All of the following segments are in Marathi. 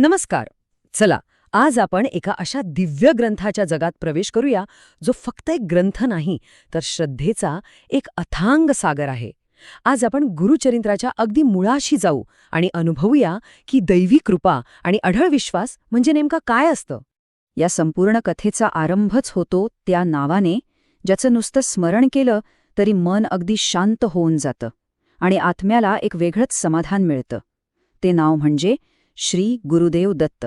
नमस्कार. चला आज आपण एका अशा दिव्य ग्रंथाच्या जगात प्रवेश करूया जो फक्त एक ग्रंथ नाही तर श्रद्धेचा एक अथांग सागर आहे. आज आपण गुरुचरित्राच्या अगदी मुळाशी जाऊ आणि अनुभवूया की दैवी कृपा आणि अढळ विश्वास म्हणजे नेमका काय असतं. या संपूर्ण कथेचा आरंभच होतो त्या नावाने ज्याचं नुसतं स्मरण केलं तरी मन अगदी शांत होऊन जातं आणि आत्म्याला एक वेगळंच समाधान मिळतं. ते नाव म्हणजे श्री गुरुदेव दत्त.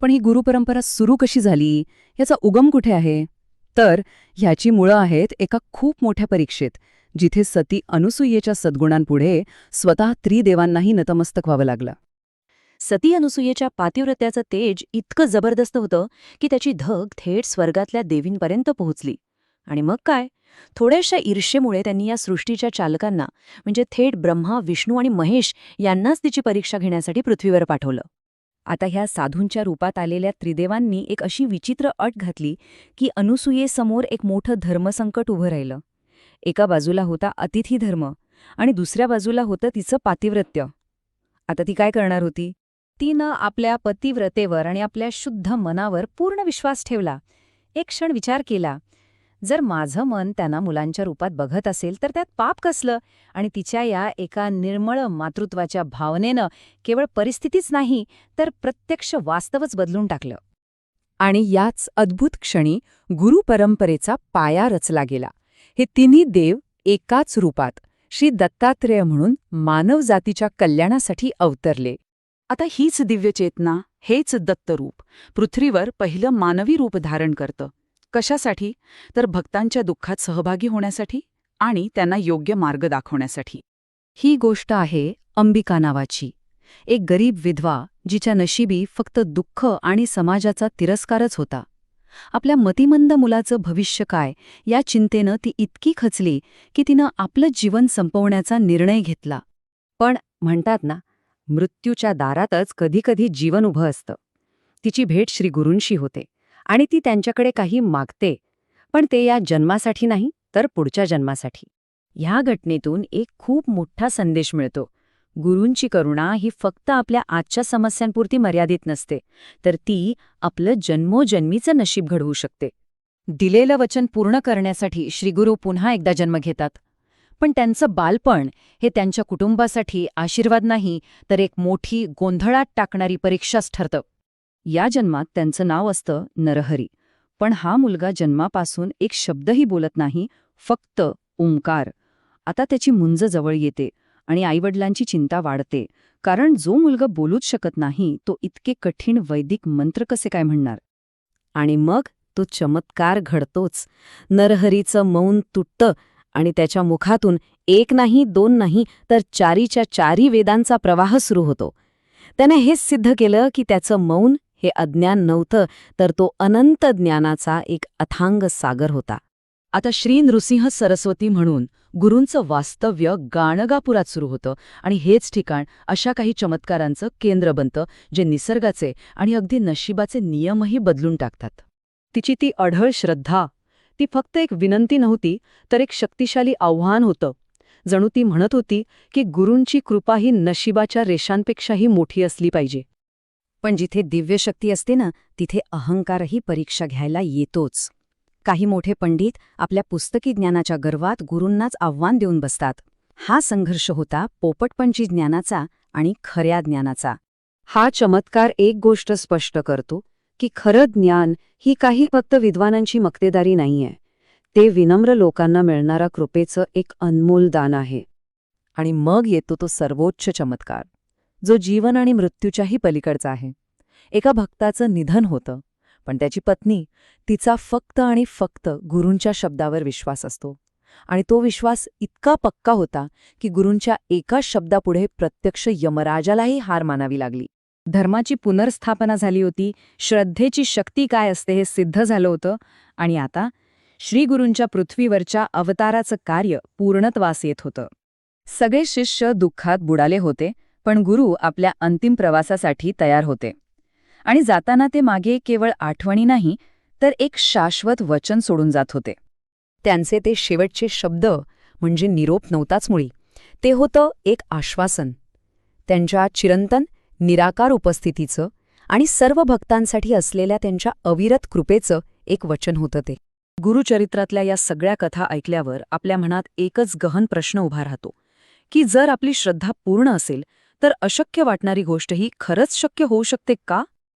पण ही गुरुपरंपरा सुरू कशी झाली? याचा उगम कुठे आहे? तर ह्याची मुळं आहेत एका खूप मोठ्या परीक्षेत जिथे सती अनुसूयेच्या सद्गुणांपुढे स्वतः त्रिदेवांनाही नतमस्तक व्हावं लागलं. सती अनुसूयेच्या पातिव्रत्याचं तेज इतकं जबरदस्त होतं की त्याची धग थेट स्वर्गातल्या देवींपर्यंत पोहोचली. आणि मग काय? थोड्याशा ईर्षेमुळे त्यांनी या सृष्टीच्या चालकांना म्हणजे थेट ब्रह्मा विष्णू आणि महेश यांनाच तिची परीक्षा घेण्यासाठी पृथ्वीवर पाठवलं. आता ह्या साधूंच्या रूपात आलेल्या त्रिदेवांनी एक अशी विचित्र अट घातली की अनुसूयेसमोर एक मोठं धर्मसंकट उभं राहिलं. एका बाजूला होता अतिथी धर्म आणि दुसऱ्या बाजूला होतं तिचं पातिव्रत्य. आता ती काय करणार होती? तिनं आपल्या पतिव्रतेवर आणि आपल्या शुद्ध मनावर पूर्ण विश्वास ठेवला. एक क्षण विचार केला जर माझं मन त्यांना मुलांच्या रूपात बघत असेल तर त्यात पाप कसलं? आणि तिच्या या एका निर्मळ मातृत्वाच्या भावनेनं केवळ परिस्थितीच नाही तर प्रत्यक्ष वास्तवच बदलून टाकलं. आणि याच अद्भुत क्षणी गुरु परंपरेचा पाया रचला गेला. हे तिन्ही देव एकाच रूपात श्री दत्तात्रेय म्हणून मानवजातीच्या कल्याणासाठी अवतरले. आता हीच दिव्य चेतना हेच दत्तरूप पृथ्वीवर पहिलं मानवी रूप धारण करतं. कशासाठी? तर भक्तांच्या दुःखात सहभागी होण्यासाठी आणि त्यांना योग्य मार्ग दाखवण्यासाठी. ही गोष्ट आहे अंबिका नावाची. एक गरीब विधवा जिच्या नशिबी फक्त दुःख आणि समाजाचा तिरस्कारच होता. आपल्या मतिमंद मुलाचं भविष्य काय या चिंतेनं ती इतकी खचली की तिनं आपलं जीवन संपवण्याचा निर्णय घेतला. पण म्हणतात ना मृत्यूच्या दारातच कधीकधी जीवन उभं असतं. तिची भेट श्री गुरूंशी होते. आणि ती त्यांच्याकडे काही मागते. पण ते या जन्मासाठी नाही तर पुढच्या जन्मासाठी. ह्या घटनेतून एक खूप मोठा संदेश मिळतो. गुरूंची करुणा ही फक्त आपल्या आजच्या समस्यांपुरती मर्यादित नसते तर ती आपलं जन्मोजन्मीचं नशीब घडवू शकते. दिलेलं वचन पूर्ण करण्यासाठी श्रीगुरू पुन्हा एकदा जन्म घेतात. पण त्यांचं बालपण हे त्यांच्या कुटुंबासाठी आशीर्वाद नाही तर एक मोठी गोंधळात टाकणारी परीक्षाच ठरतं. या जन्मात त्यांचं नाव असतं नरहरी. पण हा मुलगा जन्मापासून एक शब्दही बोलत नाही फक्त ओंकार. आता त्याची मुंज जवळ येते आणि आईवडिलांची चिंता वाढते. कारण जो मुलगा बोलूच शकत नाही तो इतके कठीण वैदिक मंत्र कसे काय म्हणणार? आणि मग तो चमत्कार घडतोच. नरहरीचं मौन तुटतं आणि त्याच्या मुखातून एक नाही दोन नाही तर चारीच्या चारी वेदांचा प्रवाह सुरू होतो. त्याने हेच सिद्ध केलं की त्याचं मौन हे अज्ञान नव्हतं तर तो अनंत ज्ञानाचा एक अथांग सागर होता. आता श्री नृसिंह सरस्वती म्हणून गुरूंचं वास्तव्य गाणगापुरात सुरू होतं आणि हेच ठिकाण अशा काही चमत्कारांचं केंद्र बनतं जे निसर्गाचे आणि अगदी नशिबाचे नियमही बदलून टाकतात. तिची ती अढळ श्रद्धा ती फक्त एक विनंती नव्हती तर एक शक्तिशाली आव्हान होतं. जणू ती म्हणत होती की गुरूंची कृपा ही नशिबाच्या रेषांपेक्षाही मोठी असली पाहिजे. पण जिथे दिव्यशक्ती असते ना तिथे अहंकारही परीक्षा घ्यायला येतोच. काही मोठे पंडित आपल्या पुस्तकी ज्ञानाच्या गर्वात गुरूंनाच आव्हान देऊन बसतात. हा संघर्ष होता पोपटपंची ज्ञानाचा आणि खऱ्या ज्ञानाचा. हा चमत्कार एक गोष्ट स्पष्ट करतो की खरं ज्ञान ही काही फक्त विद्वानांची मक्तेदारी नाहीये. ते विनम्र लोकांना मिळणारा कृपेचं एक अनमोल दान आहे. आणि मग येतो तो सर्वोच्च चमत्कार. जो जीवन आणि मृत्यूच्याही पलीकडचा आहे. एका भक्ताचं निधन होतं पण त्याची पत्नी तिचा फक्त आणि फक्त गुरूंच्या शब्दावर विश्वास असतो. आणि तो विश्वास इतका पक्का होता की गुरूंच्या एका शब्दापुढे प्रत्यक्ष यमराजालाही हार मानावी लागली. धर्माची पुनर्स्थापना झाली होती श्रद्धेची शक्ती काय असते हे सिद्ध झालं होतं आणि आता श्रीगुरूंच्या पृथ्वीवरच्या अवताराचं कार्य पूर्णत्वास येत होतं. सगळे शिष्य दुःखात बुडाले होते पण गुरु आपल्या अंतिम प्रवासासाठी तयार होते. आणि जाताना ते मागे केवळ आठवणी नाही तर एक शाश्वत वचन सोडून जात होते. त्यांचे ते शेवटचे शब्द म्हणजे निरोप नव्हताच मुळी. ते होतं एक आश्वासन. त्यांच्या चिरंतन निराकार उपस्थितीचं आणि सर्व भक्तांसाठी असलेल्या त्यांच्या अविरत कृपेचं एक वचन होतं ते. गुरुचरित्रातल्या या सगळ्या कथा ऐकल्यावर आपल्या मनात एकच गहन प्रश्न उभा राहतो की जर आपली श्रद्धा पूर्ण असेल तर अशक्य वाटणारी गोष्टही खरंच शक्य होऊ शकते का?